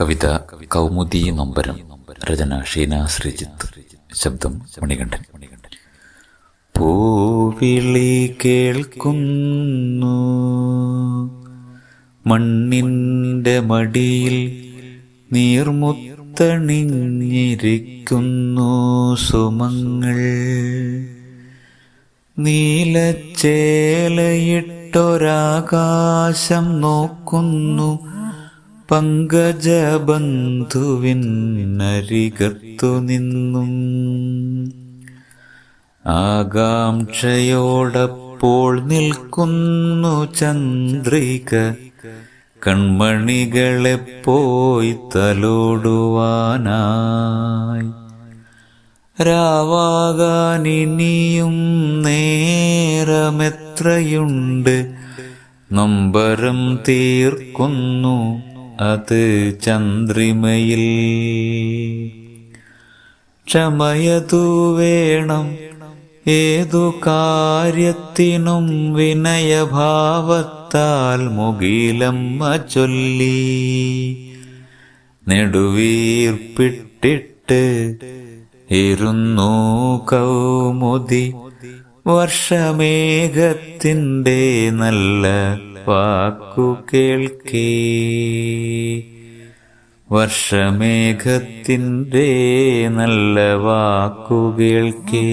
കവിത കൗമുദി നൊമ്പരം. രചന ഷീന ശ്രീജിത്ത്. ശബ്ദം മണികണ്ഠൻ. പൂവിളി കേൾക്കുന്നു. മണ്ണിന്റെ മടിയിൽ നീർമുത്തണിഞ്ഞിരിക്കുന്നു സുമങ്ങൾ. നീലച്ചേലയിട്ടൊരാകാശം നോക്കുന്നു. പങ്കജബന്ധുവിനരികത്തു നിന്നും ആകാംക്ഷയോടപ്പോൾ നിൽക്കുന്നു ചന്ദ്രിക കൺമണികളെ പോയി തലോടുവാനായി. രാവാകാനിനിയും നേരമെത്രയുണ്ട്? നൊമ്പരം തീർക്കുന്നു. അത് ചന്ദ്രിമയിൽ. ക്ഷമയതു വേണം ഏതു കാര്യത്തിനും വിനയഭാവത്താൽ മുകിലമ്മ ചൊല്ലി. നെടുവീർപ്പിട്ടിട്ട് ഇരുന്നു കൗമുദി വർഷമേഘത്തിന്റെ നല്ല വാക്കു കേൾക്കേ. വർഷമേഘത്തിന്റെ നല്ല വാക്കു കേൾക്കേ